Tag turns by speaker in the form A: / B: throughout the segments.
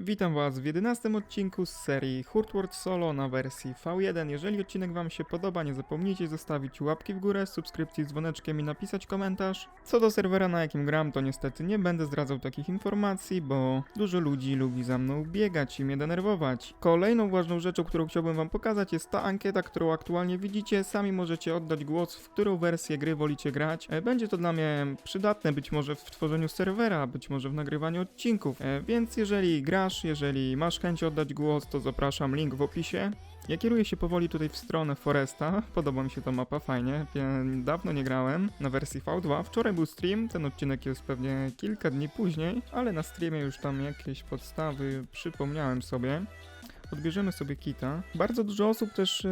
A: Witam Was w 11 odcinku z serii Hurtward Solo na wersji V1. Jeżeli odcinek Wam się podoba, nie zapomnijcie zostawić łapki w górę, subskrypcji z dzwoneczkiem i napisać komentarz. Co do serwera, na jakim gram, to niestety nie będę zdradzał takich informacji, bo dużo ludzi lubi za mną biegać i mnie denerwować. Kolejną ważną rzeczą, którą chciałbym Wam pokazać, jest ta ankieta, którą aktualnie widzicie. Sami możecie oddać głos, w którą wersję gry wolicie grać. E, Będzie to dla mnie przydatne, być może w tworzeniu serwera, być może w nagrywaniu odcinków. E, Więc jeżeli jeżeli masz chęć oddać głos, to zapraszam, link w opisie. Ja kieruję się powoli tutaj w stronę Foresta. Podoba mi się ta mapa, fajnie. Dawno nie grałem na wersji V2. Wczoraj był stream, ten odcinek jest pewnie kilka dni później, ale na streamie już tam jakieś podstawy przypomniałem sobie. Odbierzemy sobie kita. Bardzo dużo osób też e,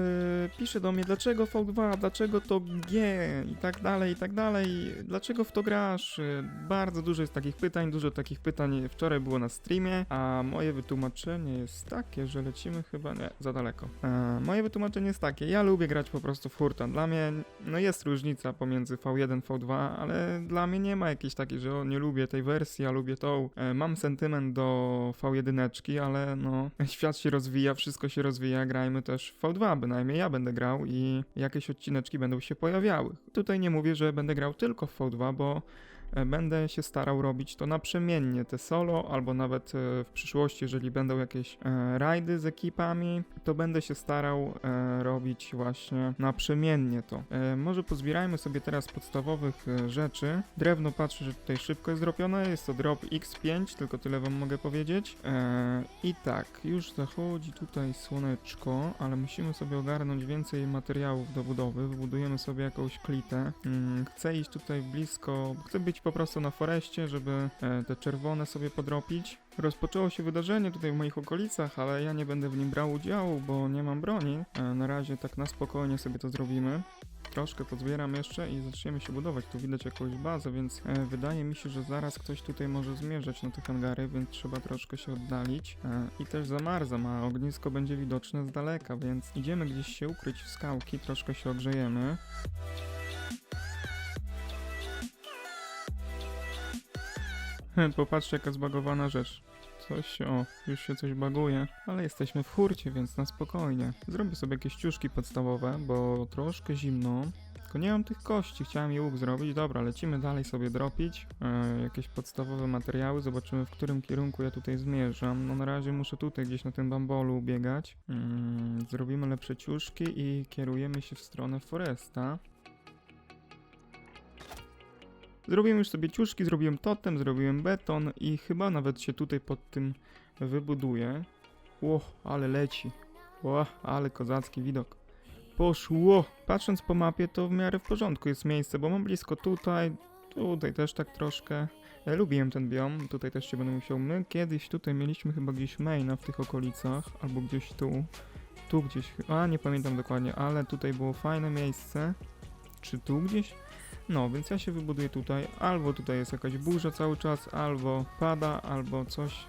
A: pisze do mnie, dlaczego V2, dlaczego to G i tak dalej, i tak dalej. Dlaczego w to grasz? E, Bardzo dużo jest takich pytań, dużo takich pytań wczoraj było na streamie, a moje wytłumaczenie jest takie, że lecimy chyba, nie, za daleko. E, moje wytłumaczenie jest takie, ja lubię grać po prostu w hurta. Dla mnie, no jest różnica pomiędzy V1, V2, ale dla mnie nie ma jakiejś takiej, że o, nie lubię tej wersji, ja lubię tą. E, mam sentyment do V1, ale no, świat się rozwija, wszystko się rozwija, grajmy też w V2, bynajmniej ja będę grał i jakieś odcineczki będą się pojawiały. Tutaj nie mówię, że będę grał tylko w V2, bo będę się starał robić to naprzemiennie, te solo, albo nawet e, w przyszłości, jeżeli będą jakieś e, rajdy z ekipami, to będę się starał e, robić właśnie naprzemiennie to. E, może pozbierajmy sobie teraz podstawowych e, rzeczy. Drewno patrzę, że tutaj szybko jest zrobione, jest to drop X5, tylko tyle wam mogę powiedzieć. E, I tak, już zachodzi tutaj słoneczko, ale musimy sobie ogarnąć więcej materiałów do budowy. Wybudujemy sobie jakąś klitę. Mm, chcę iść tutaj blisko, chcę być po prostu na foreście, żeby e, te czerwone sobie podropić. Rozpoczęło się wydarzenie tutaj w moich okolicach, ale ja nie będę w nim brał udziału, bo nie mam broni. E, na razie tak na spokojnie sobie to zrobimy. Troszkę pozbieram jeszcze i zaczniemy się budować. Tu widać jakąś bazę, więc e, wydaje mi się, że zaraz ktoś tutaj może zmierzać na te hangary, więc trzeba troszkę się oddalić. I też zamarzam, a ognisko będzie widoczne z daleka, więc idziemy gdzieś się ukryć w skałki, troszkę się ogrzejemy. Popatrzcie jaka zbagowana rzecz. Coś o, już się coś baguje, ale jesteśmy w hurcie, więc na spokojnie. Zrobię sobie jakieś ciuszki podstawowe, bo troszkę zimno. Tylko nie mam tych kości, chciałem je łuk zrobić. Dobra, lecimy dalej sobie dropić. E, jakieś podstawowe materiały, zobaczymy w którym kierunku ja tutaj zmierzam. No na razie muszę tutaj gdzieś na tym bambolu biegać. Mm, zrobimy lepsze ciuszki i kierujemy się w stronę Foresta. Zrobiłem już sobie ciuszki, zrobiłem totem, zrobiłem beton i chyba nawet się tutaj pod tym wybuduję. Ło, ale leci. Ło, ale kozacki widok. Poszło! Patrząc po mapie to w miarę w porządku jest miejsce, bo mam blisko tutaj, tutaj też tak troszkę. Ja lubiłem ten biom, tutaj też się będę musiał. My kiedyś tutaj mieliśmy chyba gdzieś maina w tych okolicach, albo gdzieś tu. Tu gdzieś, a nie pamiętam dokładnie, ale tutaj było fajne miejsce. Czy tu gdzieś? No, więc ja się wybuduję tutaj. Albo tutaj jest jakaś burza cały czas, albo pada, albo coś.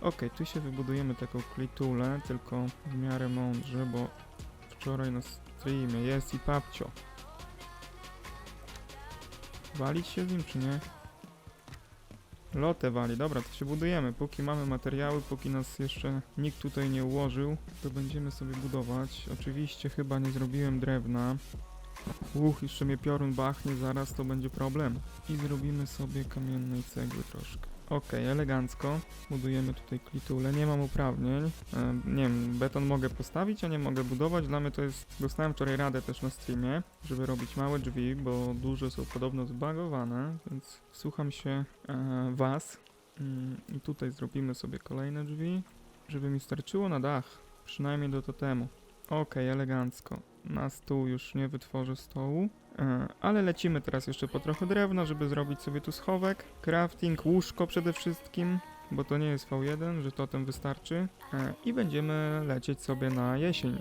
A: Okej, tu się wybudujemy taką klitulę, tylko w miarę mądrze, bo wczoraj na streamie jest i papcio. Walić się z nim, czy nie? Lotę wali, dobra, to się budujemy. Póki mamy materiały, póki nas jeszcze nikt tutaj nie ułożył, to będziemy sobie budować. Oczywiście chyba nie zrobiłem drewna. Uch, jeszcze mnie piorun bachnie, zaraz to będzie problem. I zrobimy sobie kamiennej cegły troszkę. Okej, elegancko. Budujemy tutaj klitulę. Nie mam uprawnień. E, nie wiem, beton mogę postawić, a nie mogę budować. Dla mnie to jest... Dostałem wczoraj radę też na streamie, żeby robić małe drzwi, bo duże są podobno zbagowane, więc słucham się e, was. Mm, I tutaj zrobimy sobie kolejne drzwi, żeby mi starczyło na dach. Przynajmniej do totemu. Okej, elegancko. Na stół już nie wytworzę stołu. E, ale lecimy teraz jeszcze po trochę drewna, żeby zrobić sobie tu schowek. Crafting, łóżko przede wszystkim, bo to nie jest V1, że totem wystarczy. E, I będziemy lecieć sobie na jesień.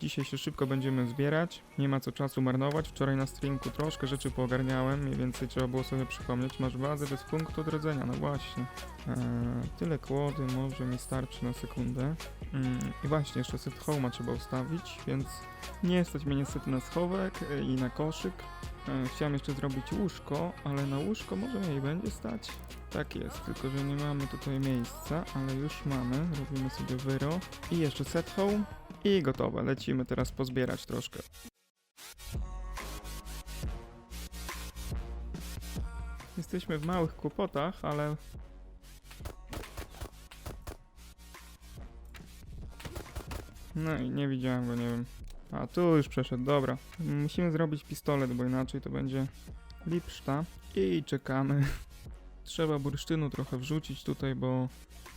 A: Dzisiaj się szybko będziemy zbierać, nie ma co czasu marnować. Wczoraj na streamku troszkę rzeczy poogarniałem, mniej więcej trzeba było sobie przypomnieć. Masz bazę bez punktu odrodzenia, no właśnie. Eee, tyle kłody może mi starczy na sekundę. Mm, I właśnie, jeszcze set home'a trzeba ustawić, więc nie stać mnie niestety na schowek i na koszyk. E, Chciałem jeszcze zrobić łóżko, ale na łóżko może jej będzie stać. Tak jest, tylko że nie mamy tutaj miejsca, ale już mamy. Robimy sobie wyro. I jeszcze set home. I gotowe. Lecimy teraz pozbierać troszkę. Jesteśmy w małych kłopotach, ale No i nie widziałem go, nie wiem. A tu już przeszedł, dobra. Musimy zrobić pistolet, bo inaczej to będzie lipszta. I czekamy. Trzeba bursztynu trochę wrzucić tutaj, bo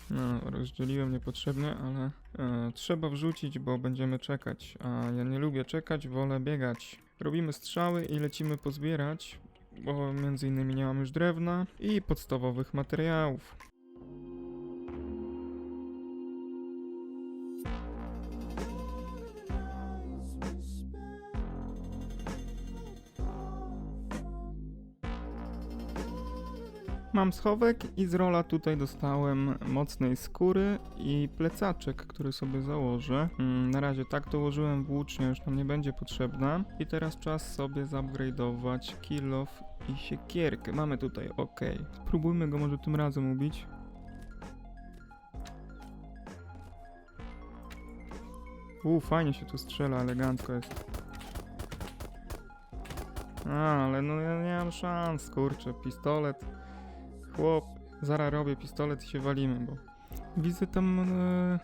A: no, rozdzieliłem niepotrzebnie, ale e, trzeba wrzucić, bo będziemy czekać. A ja nie lubię czekać, wolę biegać. Robimy strzały i lecimy pozbierać, bo między innymi nie mam już drewna i podstawowych materiałów. Mam schowek i z rola tutaj dostałem mocnej skóry i plecaczek, który sobie założę. Mm, Na razie tak to ułożyłem włócznie, już nam nie będzie potrzebna. I teraz czas sobie zupgrade'ować kill off i siekierkę. Mamy tutaj, ok. Spróbujmy go może tym razem ubić. U, fajnie się tu strzela, elegancko jest. A, ale no ja nie mam szans, kurczę, pistolet. Chłop, zaraz robię pistolet i się walimy, bo widzę tam e,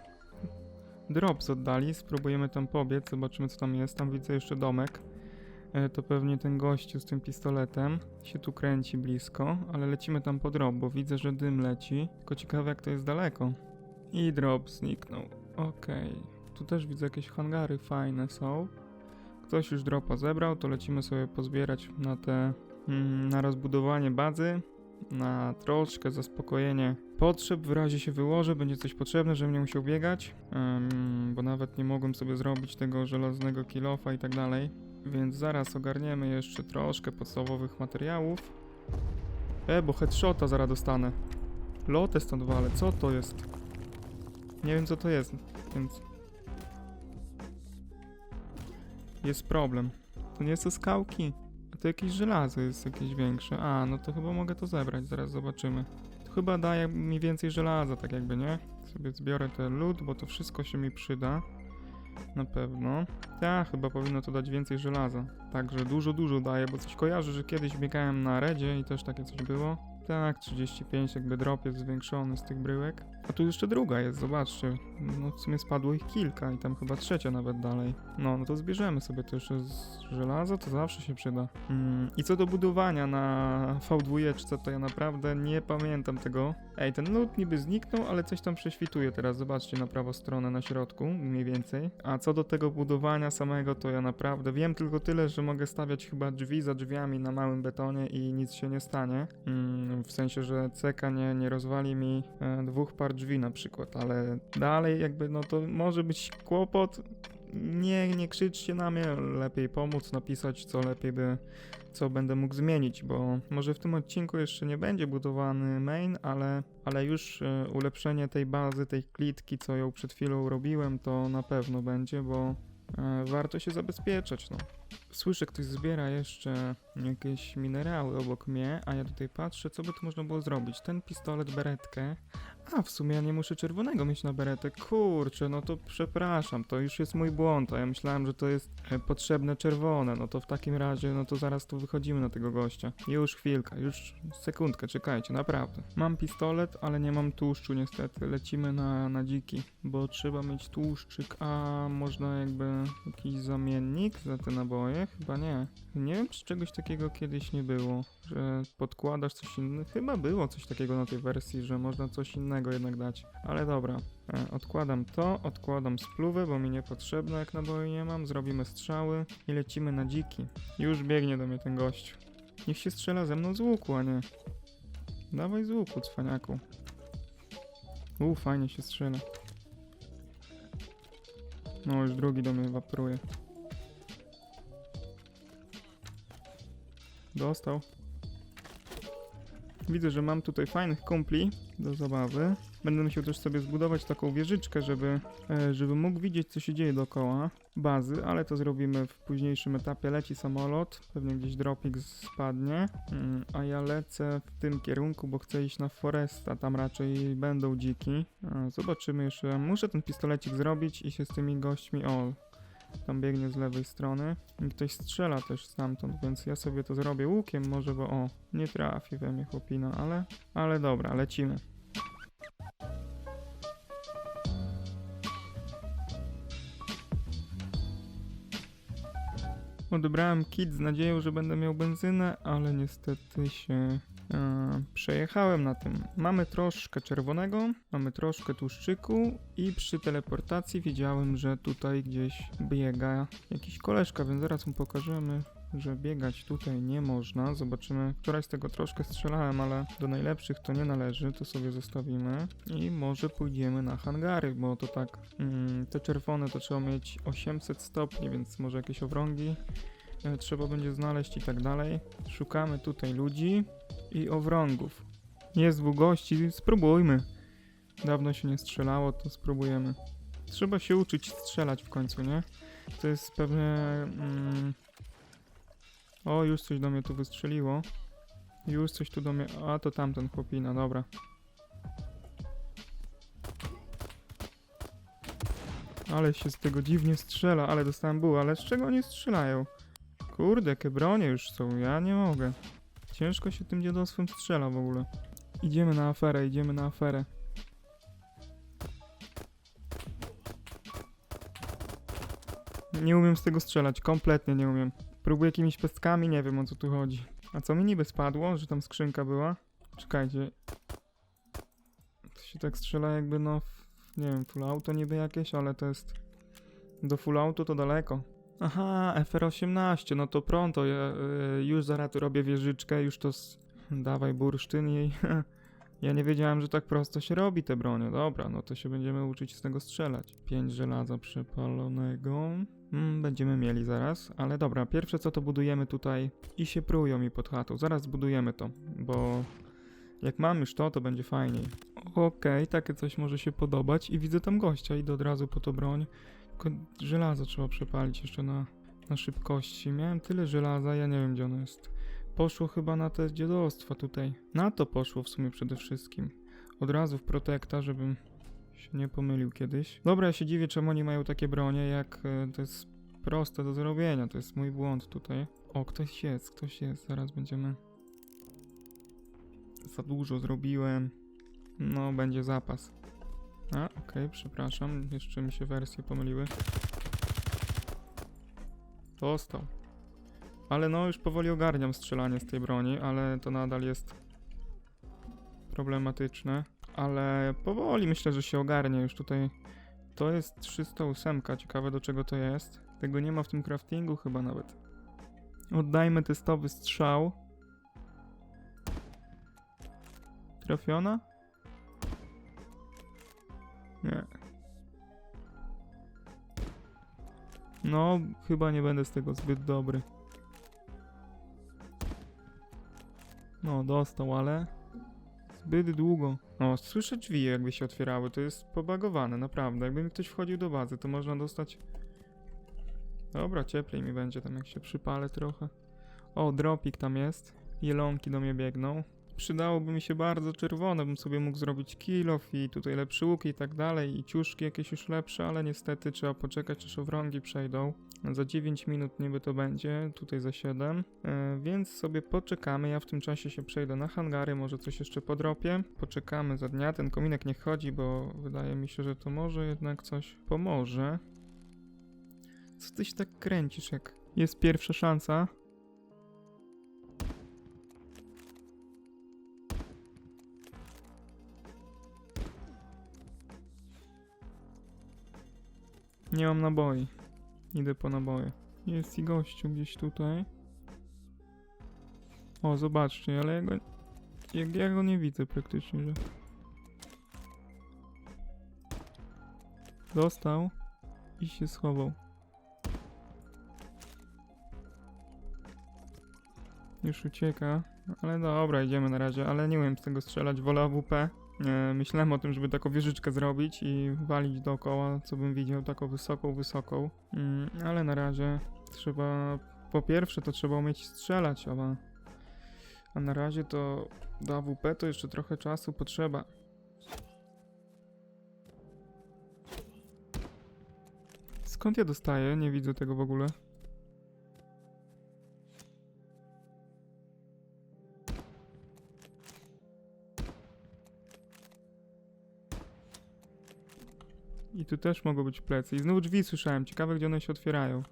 A: drops oddali, spróbujemy tam pobiec, zobaczymy co tam jest, tam widzę jeszcze domek. E, to pewnie ten gościu z tym pistoletem się tu kręci blisko, ale lecimy tam po drop, bo widzę, że dym leci, tylko ciekawe jak to jest daleko. I drop zniknął, okej. Tu też widzę jakieś hangary fajne są. Ktoś już dropa zebrał, to lecimy sobie pozbierać na te, mm, na rozbudowanie bazy na troszkę zaspokojenie potrzeb. W razie się wyłożę, będzie coś potrzebne, żebym nie musiał biegać, em, bo nawet nie mogłem sobie zrobić tego żelaznego kilofa i tak dalej. Więc zaraz ogarniemy jeszcze troszkę podstawowych materiałów. E, bo headshota zaraz dostanę. Lotę stąd walę, co to jest? Nie wiem co to jest, więc... Jest problem. To nie są skałki. To jakieś żelazo jest jakieś większe. A, no to chyba mogę to zebrać, zaraz zobaczymy. To chyba daje mi więcej żelaza, tak jakby, nie? Sobie zbiorę ten lód, bo to wszystko się mi przyda. Na pewno. Tak, chyba powinno to dać więcej żelaza. Także dużo, dużo daje, bo coś kojarzę, że kiedyś biegałem na redzie i też takie coś było. Tak, 35 jakby drop jest zwiększony z tych bryłek. A tu jeszcze druga jest, zobaczcie. No w sumie spadło ich kilka i tam chyba trzecia nawet dalej. No, no to zbierzemy sobie to jeszcze z żelaza, to zawsze się przyda. Mm, I co do budowania na V2, to ja naprawdę nie pamiętam tego. Ej, ten lód niby zniknął, ale coś tam prześwituje teraz, zobaczcie na prawą stronę na środku, mniej więcej. A co do tego budowania samego, to ja naprawdę wiem tylko tyle, że mogę stawiać chyba drzwi za drzwiami na małym betonie i nic się nie stanie. Mm, w sensie, że ceka nie, nie rozwali mi e, dwóch par drzwi na przykład, ale dalej jakby no to może być kłopot. Nie, nie krzyczcie na mnie, lepiej pomóc, napisać co lepiej by, co będę mógł zmienić, bo może w tym odcinku jeszcze nie będzie budowany main, ale, ale już e, ulepszenie tej bazy, tej klitki, co ją przed chwilą robiłem, to na pewno będzie, bo e, warto się zabezpieczać, no. Słyszę, ktoś zbiera jeszcze jakieś minerały obok mnie, a ja tutaj patrzę, co by tu można było zrobić. Ten pistolet, beretkę. A, w sumie ja nie muszę czerwonego mieć na beretę. Kurczę, no to przepraszam, to już jest mój błąd, a ja myślałem, że to jest e, potrzebne czerwone. No to w takim razie, no to zaraz tu wychodzimy na tego gościa. Już chwilkę, już sekundkę, czekajcie, naprawdę. Mam pistolet, ale nie mam tłuszczu niestety. Lecimy na, na dziki, bo trzeba mieć tłuszczyk, a można jakby jakiś zamiennik za te naboje? Chyba nie. Nie wiem, czy czegoś takiego kiedyś nie było, że podkładasz coś innego. Chyba było coś takiego na tej wersji, że można coś innego jednak dać. Ale dobra, e, odkładam to, odkładam spluwę, bo mi niepotrzebne, jak naboje nie mam. Zrobimy strzały i lecimy na dziki. Już biegnie do mnie ten gość. Niech się strzela ze mną z łuku, a nie. Dawaj z łuku, cwaniaku. U, fajnie się strzela. No, już drugi do mnie wapruje. Dostał. Widzę, że mam tutaj fajnych kumpli do zabawy. Będę musiał też sobie zbudować taką wieżyczkę, żeby, e, żeby mógł widzieć, co się dzieje dookoła bazy, ale to zrobimy w późniejszym etapie. Leci samolot, pewnie gdzieś dropik spadnie, mm, a ja lecę w tym kierunku, bo chcę iść na Foresta, tam raczej będą dziki. E, Zobaczymy jeszcze, muszę ten pistolecik zrobić i się z tymi gośćmi, o, tam biegnie z lewej strony i ktoś strzela też stamtąd, więc ja sobie to zrobię łukiem może, bo o, nie trafi we mnie chłopina, ale, ale dobra, lecimy. Odebrałem kit z nadzieją, że będę miał benzynę, ale niestety się e, przejechałem na tym. Mamy troszkę czerwonego, mamy troszkę tłuszczyku i przy teleportacji widziałem, że tutaj gdzieś biega jakiś koleżka, więc zaraz mu pokażemy, że biegać tutaj nie można. Zobaczymy, któraś z tego troszkę strzelałem, ale do najlepszych to nie należy, to sobie zostawimy. I może pójdziemy na hangary, bo to tak, mm, te czerwone to trzeba mieć 800 stopni, więc może jakieś owrągi e, trzeba będzie znaleźć i tak dalej. Szukamy tutaj ludzi i owrągów. Jest dwóch gości, spróbujmy. Dawno się nie strzelało, to spróbujemy. Trzeba się uczyć strzelać w końcu, nie? To jest pewnie... Mm... O, już coś do mnie tu wystrzeliło. Już coś tu do mnie... A, to tamten chłopina, dobra. Ale się z tego dziwnie strzela, ale dostałem buł, ale z czego oni strzelają? Kurde, jakie bronie już są, ja nie mogę. Ciężko się tym dziadostwem strzela w ogóle. Idziemy na aferę, idziemy na aferę. Nie umiem z tego strzelać, kompletnie nie umiem. Próbuję jakimiś pestkami, nie wiem o co tu chodzi. A co mi niby spadło, że tam skrzynka była? Czekajcie. To się tak strzela jakby no, w, nie wiem, full auto niby jakieś, ale to jest... Do full auto to daleko. Aha, FR18, no to pronto, ja y, już zaraz robię wieżyczkę, już to... S... Dawaj bursztyn jej. ja nie wiedziałem, że tak prosto się robi te bronie. Dobra, no to się będziemy uczyć z tego strzelać. 5 żelaza przepalonego. Mm, będziemy mieli zaraz, ale dobra, pierwsze co to budujemy tutaj i się prują mi pod chatą. Zaraz zbudujemy to, bo jak mam już to, to będzie fajniej. Okej, takie coś może się podobać i widzę tam gościa, idę od razu po to broń. Tylko żelazo trzeba przepalić jeszcze na, na szybkości. Miałem tyle żelaza, ja nie wiem gdzie ono jest. Poszło chyba na te dziadostwa tutaj. Na to poszło w sumie przede wszystkim. Od razu w protekta, żebym się nie pomylił kiedyś. Dobra, ja się dziwię, czemu oni mają takie bronie, jak e, to jest proste do zrobienia. To jest mój błąd tutaj. O, ktoś jest, ktoś jest. Zaraz będziemy... Za dużo zrobiłem. No, będzie zapas. A, okej, przepraszam. Jeszcze mi się wersje pomyliły. Dostał. Ale no, już powoli ogarniam strzelanie z tej broni, ale to nadal jest problematyczne. Ale powoli myślę, że się ogarnie już tutaj. To jest 308, ciekawe do czego to jest. Tego nie ma w tym craftingu chyba nawet. Oddajmy testowy strzał. Trafiona? Nie. No, chyba nie będę z tego zbyt dobry. No, dostał, ale zbyt długo. O, słyszę drzwi jakby się otwierały, to jest pobagowane, naprawdę. Jakby mi ktoś wchodził do bazy, to można dostać... Dobra, cieplej mi będzie tam jak się przypalę trochę. O, dropik tam jest. Jelonki do mnie biegną. Przydałoby mi się bardzo czerwone, bym sobie mógł zrobić kilof i tutaj lepszy łuk i tak dalej, i ciuszki jakieś już lepsze, ale niestety trzeba poczekać, aż owrągi przejdą. Za 9 minut niby to będzie, tutaj za 7, e, więc sobie poczekamy. Ja w tym czasie się przejdę na hangary, może coś jeszcze podropię. Poczekamy za dnia, ten kominek nie chodzi, bo wydaje mi się, że to może jednak coś pomoże. Co ty się tak kręcisz, jak jest pierwsza szansa? Nie mam naboi. Idę po naboje. Jest i gościu gdzieś tutaj. O, zobaczcie, ale ja go... Jak ja go nie widzę praktycznie, że... Dostał i się schował. Już ucieka. Ale dobra, idziemy na razie, ale nie umiem z tego strzelać, wolę AWP. E, myślałem o tym, żeby taką wieżyczkę zrobić i walić dookoła, co bym widział, taką wysoką, wysoką. Mm, ale na razie trzeba, po pierwsze to trzeba umieć strzelać, a, a na razie to do AWP to jeszcze trochę czasu potrzeba. Skąd ja dostaję? Nie widzę tego w ogóle. Tu też mogą być plecy. I znowu drzwi słyszałem. Ciekawe, gdzie one się otwierają.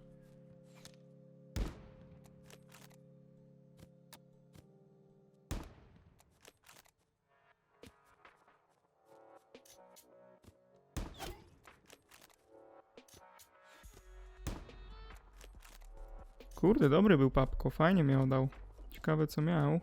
A: Kurde, dobry był papko. Fajnie mi oddał. Ciekawe, co miał.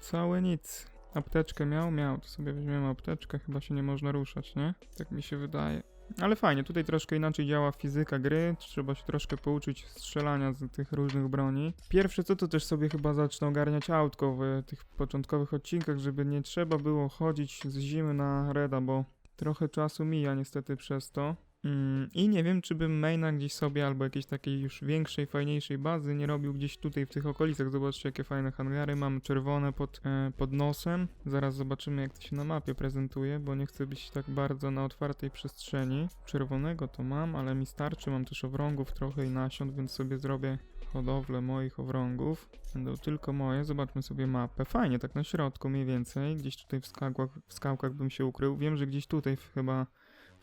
A: Całe nic. Apteczkę miał? Miał. To sobie weźmiemy apteczkę. Chyba się nie można ruszać, nie? Tak mi się wydaje. Ale fajnie, tutaj troszkę inaczej działa fizyka gry. Trzeba się troszkę pouczyć strzelania z tych różnych broni. Pierwsze co, to też sobie chyba zacznę ogarniać autko w tych początkowych odcinkach, żeby nie trzeba było chodzić z zimy na reda, bo trochę czasu mija niestety przez to. Mm, I nie wiem, czy bym maina gdzieś sobie albo jakiejś takiej już większej, fajniejszej bazy nie robił gdzieś tutaj w tych okolicach. Zobaczcie, jakie fajne hangary. Mam czerwone pod, e, pod nosem. Zaraz zobaczymy, jak to się na mapie prezentuje, bo nie chcę być tak bardzo na otwartej przestrzeni. Czerwonego to mam, ale mi starczy. Mam też owrągów trochę i nasion, więc sobie zrobię hodowlę moich owrągów. Będą tylko moje. Zobaczmy sobie mapę. Fajnie, tak na środku mniej więcej. Gdzieś tutaj w skałkach, w skałkach bym się ukrył. Wiem, że gdzieś tutaj chyba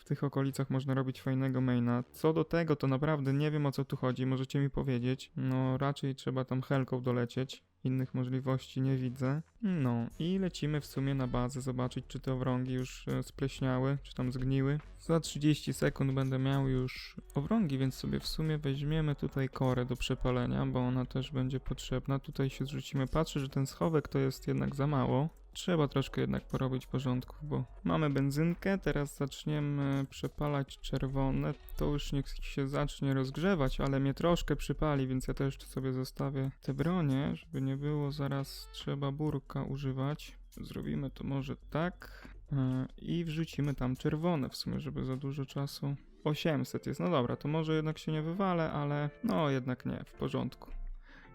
A: tych okolicach można robić fajnego maina. Co do tego, to naprawdę nie wiem o co tu chodzi, możecie mi powiedzieć. No, raczej trzeba tam helką dolecieć. Innych możliwości nie widzę. No i lecimy w sumie na bazę, zobaczyć czy te owrągi już e, spleśniały, czy tam zgniły. Za 30 sekund będę miał już owrągi, więc sobie w sumie weźmiemy tutaj korę do przepalenia, bo ona też będzie potrzebna. Tutaj się zrzucimy. Patrzę, że ten schowek to jest jednak za mało. Trzeba troszkę jednak porobić porządków, bo mamy benzynkę, teraz zaczniemy przepalać czerwone. To już niech się zacznie rozgrzewać, ale mnie troszkę przypali, więc ja też sobie zostawię te bronie, żeby nie było zaraz trzeba burka używać. Zrobimy to może tak yy, i wrzucimy tam czerwone w sumie, żeby za dużo czasu. 800 jest, no dobra, to może jednak się nie wywalę, ale no jednak nie, w porządku.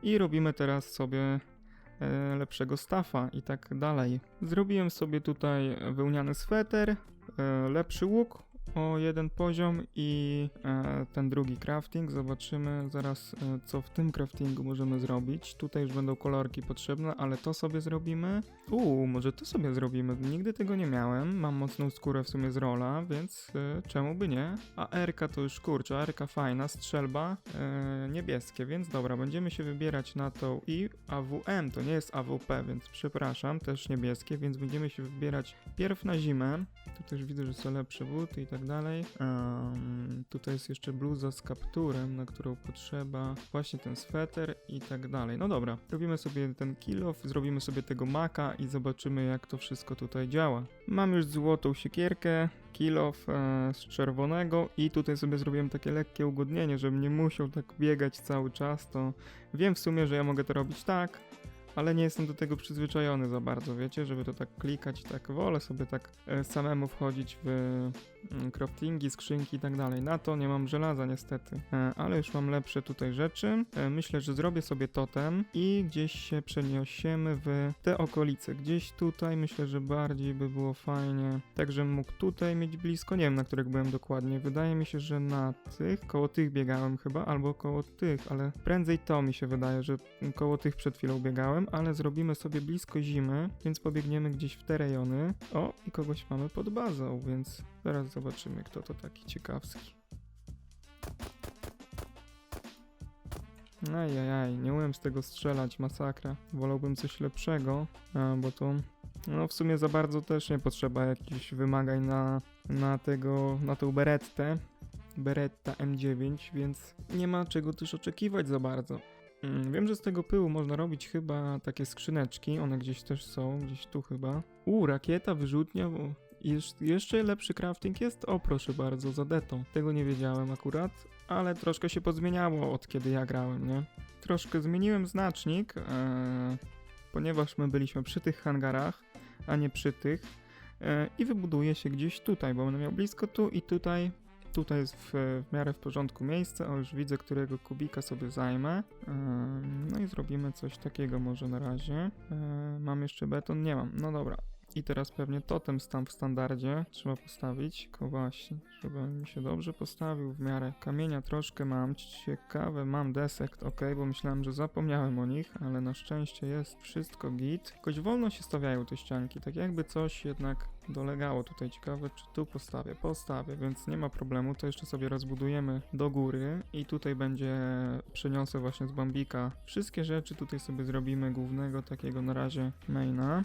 A: I robimy teraz sobie e, lepszego stafa i tak dalej. Zrobiłem sobie tutaj wełniany sweter, e, lepszy łuk o jeden poziom i e, ten drugi crafting. Zobaczymy zaraz, e, co w tym craftingu możemy zrobić. Tutaj już będą kolorki potrzebne, ale to sobie zrobimy. Uuu, może to sobie zrobimy. Nigdy tego nie miałem. Mam mocną skórę w sumie z rola, więc e, czemu by nie? A RK to już kurczę, RK fajna, strzelba e, niebieskie, więc dobra, będziemy się wybierać na tą i AWM, to nie jest AWP, więc przepraszam, też niebieskie, więc będziemy się wybierać pierw na zimę. Tu też widzę, że są lepsze buty i tak dalej. Em, tutaj jest jeszcze bluza z kapturem, na którą potrzeba właśnie ten sweter i tak dalej. No dobra, robimy sobie ten kill zrobimy sobie tego maka i zobaczymy jak to wszystko tutaj działa. Mam już złotą siekierkę, kill off e, z czerwonego i tutaj sobie zrobiłem takie lekkie ugodnienie, żebym nie musiał tak biegać cały czas, to wiem w sumie, że ja mogę to robić tak, ale nie jestem do tego przyzwyczajony za bardzo, wiecie, żeby to tak klikać, tak wolę sobie tak e, samemu wchodzić w mm, craftingi, skrzynki i tak dalej. Na to nie mam żelaza niestety, e, ale już mam lepsze tutaj rzeczy. E, myślę, że zrobię sobie totem i gdzieś się przeniesiemy w te okolice. Gdzieś tutaj myślę, że bardziej by było fajnie, tak żebym mógł tutaj mieć blisko, nie wiem na których byłem dokładnie. Wydaje mi się, że na tych, koło tych biegałem chyba, albo koło tych, ale prędzej to mi się wydaje, że koło tych przed chwilą biegałem, ale zrobimy sobie blisko zimy, więc pobiegniemy gdzieś w te rejony. O, i kogoś mamy pod bazą, więc zaraz zobaczymy, kto to taki ciekawski. Ajajaj, nie umiem z tego strzelać, masakra. Wolałbym coś lepszego, bo to no w sumie za bardzo też nie potrzeba jakichś wymagań na, na tego, na tą berettę. Beretta M9, więc nie ma czego też oczekiwać za bardzo. Mm, Wiem, że z tego pyłu można robić chyba takie skrzyneczki, one gdzieś też są, gdzieś tu chyba. U, rakieta, wyrzutnia, bo jesz- jeszcze lepszy crafting jest? O, proszę bardzo, za detą. Tego nie wiedziałem akurat, ale troszkę się pozmieniało od kiedy ja grałem, nie? troszkę zmieniłem znacznik, e, ponieważ my byliśmy przy tych hangarach, a nie przy tych. E, I wybuduję się gdzieś tutaj, bo będę miał blisko tu i tutaj. Tutaj jest w, w miarę w porządku miejsce. O, już widzę, którego kubika sobie zajmę. No i zrobimy coś takiego może na razie. Mam jeszcze beton? Nie mam. No dobra. I teraz pewnie totem tam w standardzie trzeba postawić. Tylko właśnie, żeby mi się dobrze postawił w miarę. Kamienia troszkę mam. Ciekawe, mam desek, ok, bo myślałem, że zapomniałem o nich, ale na szczęście jest wszystko git. Jakoś wolno się stawiają te ścianki, tak jakby coś jednak dolegało tutaj. Ciekawe, czy tu postawię. Postawię, więc nie ma problemu. To jeszcze sobie rozbudujemy do góry i tutaj będzie, przeniosę właśnie z Bambika wszystkie rzeczy. Tutaj sobie zrobimy głównego takiego na razie maina.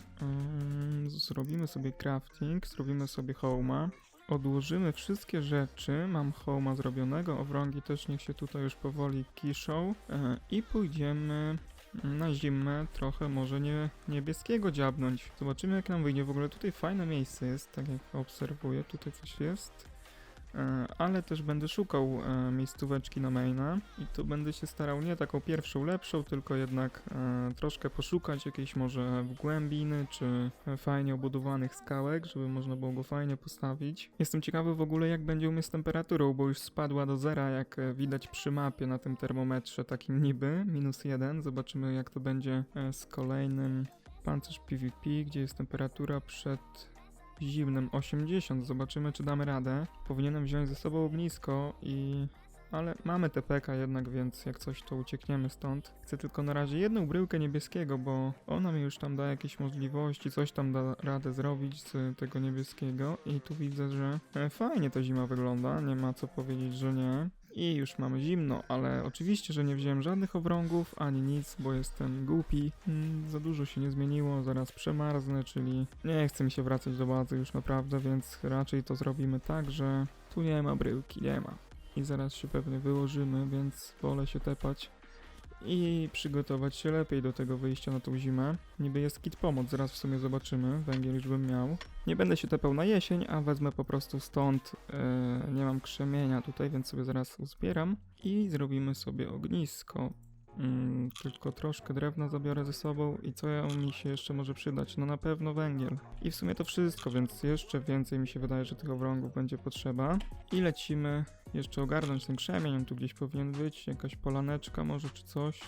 A: Zrobimy sobie crafting, zrobimy sobie home'a. Odłożymy wszystkie rzeczy. Mam home'a zrobionego, owrągi też niech się tutaj już powoli kiszą. E, I pójdziemy na zimę trochę może nie, niebieskiego dziabnąć. Zobaczymy jak nam wyjdzie. W ogóle tutaj fajne miejsce jest, tak jak obserwuję. Tutaj coś jest. E, Ale też będę szukał e, miejscóweczki na maina i tu będę się starał nie taką pierwszą lepszą, tylko jednak e, troszkę poszukać jakiejś może wgłębiny czy fajnie obudowanych skałek, żeby można było go fajnie postawić. Jestem ciekawy w ogóle jak będzie u mnie z temperaturą, bo już spadła do zera, jak widać przy mapie na tym termometrze takim niby, minus jeden. Zobaczymy jak to będzie z kolejnym pancerz PvP, gdzie jest temperatura przed zimnym 80. Zobaczymy, czy damy radę. Powinienem wziąć ze sobą ognisko i... Ale mamy TPK jednak, więc jak coś to uciekniemy stąd. Chcę tylko na razie jedną bryłkę niebieskiego, bo ona mi już tam da jakieś możliwości, coś tam da radę zrobić z tego niebieskiego. I tu widzę, że e, fajnie ta zima wygląda, nie ma co powiedzieć, że nie. I już mamy zimno, ale oczywiście, że nie wziąłem żadnych obrągów ani nic, bo jestem głupi. Mm, za dużo się nie zmieniło, zaraz przemarznę, czyli nie chce mi się wracać do bazy już naprawdę, więc raczej to zrobimy tak, że tu nie ma bryłki, nie ma. I zaraz się pewnie wyłożymy, więc wolę się tepać i przygotować się lepiej do tego wyjścia na tą zimę. Niby jest kit pomoc, zaraz w sumie zobaczymy, węgiel już bym miał. Nie będę się tepał na jesień, a wezmę po prostu stąd, e, nie mam krzemienia tutaj, więc sobie zaraz uzbieram i zrobimy sobie ognisko. Mm, tylko troszkę drewna zabiorę ze sobą i co ja mi się jeszcze może przydać? No na pewno węgiel. I w sumie to wszystko, więc jeszcze więcej mi się wydaje, że tych owrągów będzie potrzeba. I lecimy jeszcze ogarnąć ten krzemień, on tu gdzieś powinien być, jakaś polaneczka może czy coś.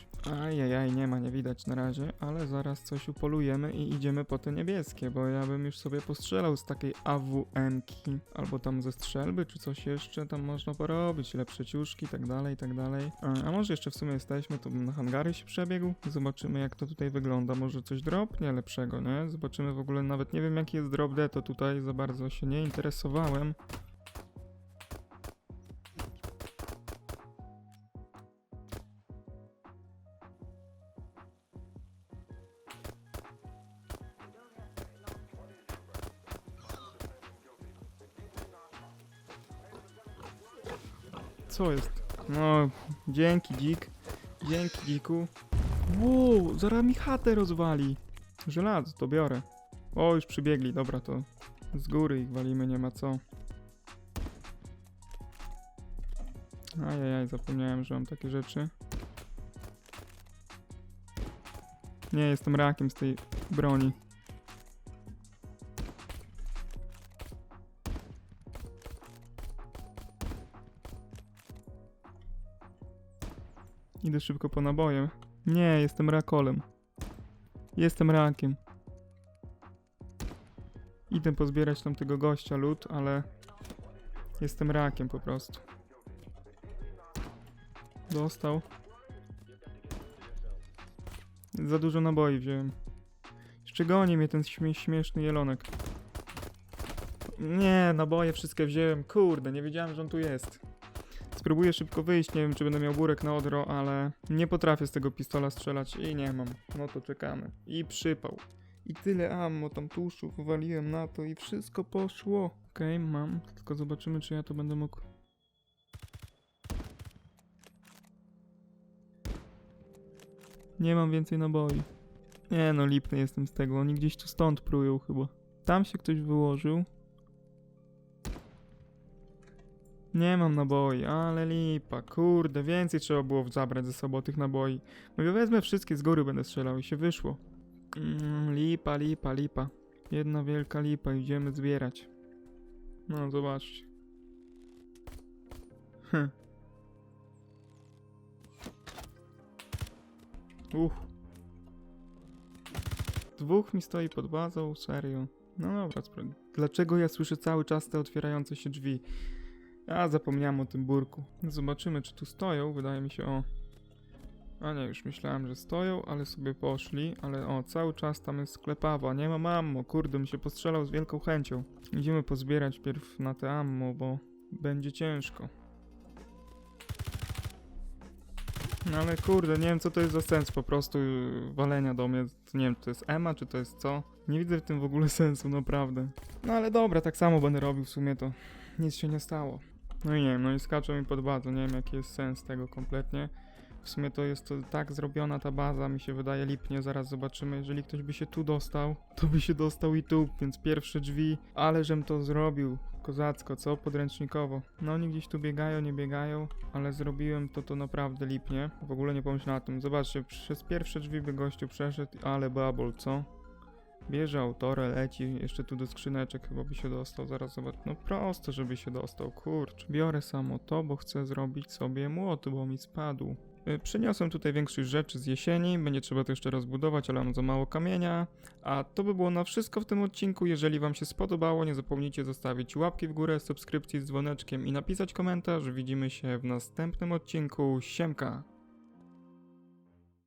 A: Ajajaj, nie ma, nie widać na razie, ale zaraz coś upolujemy i idziemy po te niebieskie, bo ja bym już sobie postrzelał z takiej AWM-ki, albo tam ze strzelby, czy coś jeszcze tam można porobić, lepsze ciuszki tak dalej, tak dalej. A, może jeszcze w sumie jesteśmy, to na hangary się przebiegł, zobaczymy jak to tutaj wygląda, może coś dropnie lepszego, nie? Zobaczymy w ogóle, nawet nie wiem jaki jest drop D, to tutaj za bardzo się nie interesowałem. Co jest? No, dzięki dzik. Dzięki dziku. Wow, zaraz mi chatę rozwali. Żelazo, to biorę. O, już przybiegli, dobra, to z góry ich walimy, nie ma co. Ajajaj, zapomniałem, że mam takie rzeczy. Nie, jestem rakiem z tej broni. Idę szybko po naboje. Nie, jestem rakolem. Jestem rakiem. Idę pozbierać tam tego gościa lód, ale jestem rakiem po prostu. Dostał. Za dużo naboi wziąłem. Jeszcze goni mnie ten śmie śmieszny jelonek. Nie, naboje wszystkie wziąłem. Kurde, nie wiedziałem, że on tu jest. Spróbuję szybko wyjść, nie wiem czy będę miał burek na odro, ale nie potrafię z tego pistola strzelać i nie mam. No to czekamy. I przypał. I tyle ammo, tam tłuszczów wywaliłem na to i wszystko poszło. Okej, mam, tylko zobaczymy czy ja to będę mógł... Nie mam więcej naboi. Nie no, lipny jestem z tego, oni gdzieś tu stąd prują chyba. Tam się ktoś wyłożył. Nie mam naboi, ale lipa, kurde, więcej trzeba było zabrać ze sobą tych naboi. Mówię, wezmę wszystkie z góry, będę strzelał i się wyszło. Mm, lipa, lipa, lipa. Jedna wielka lipa, idziemy zbierać. No, zobaczcie. Hm. Uch. Dwóch mi stoi pod bazą, serio. No dobra, dlaczego ja słyszę cały czas te otwierające się drzwi? A, zapomniałem o tym burku. Zobaczymy, czy tu stoją. Wydaje mi się, o. A nie, już myślałem, że stoją, ale sobie poszli. Ale o, cały czas tam jest sklepawa. Nie ma ammo. Kurde, mi się postrzelał z wielką chęcią. Idziemy pozbierać pierw na te ammo, bo będzie ciężko. No ale kurde, nie wiem co to jest za sens po prostu walenia do mnie. Nie wiem, czy to jest Ema, czy to jest co. Nie widzę w tym w ogóle sensu, naprawdę. No ale dobra, tak samo będę robił w sumie to. Nic się nie stało. No i nie wiem, no i skaczą mi pod bazę, nie wiem jaki jest sens tego kompletnie. W sumie to jest to tak zrobiona ta baza, mi się wydaje lipnie, zaraz zobaczymy. Jeżeli ktoś by się tu dostał, to by się dostał i tu, więc pierwsze drzwi, ale żem to zrobił. Kozacko, co? Podręcznikowo. No oni gdzieś tu biegają, nie biegają, ale zrobiłem to to naprawdę lipnie. W ogóle nie pomyślałem o tym. Zobaczcie, przez pierwsze drzwi by gościu przeszedł, ale babol, co? Bierze autorę, leci, jeszcze tu do skrzyneczek chyba by się dostał, zaraz zobacz. No prosto, żeby się dostał, kurcz. Biorę samo to, bo chcę zrobić sobie młot, bo mi spadł. Y, Przyniosłem tutaj większość rzeczy z jesieni, będzie trzeba to jeszcze rozbudować, ale mam za mało kamienia. A to by było na wszystko w tym odcinku. Jeżeli Wam się spodobało, nie zapomnijcie zostawić łapki w górę, subskrypcji z dzwoneczkiem i napisać komentarz. Widzimy się w następnym odcinku. Siemka!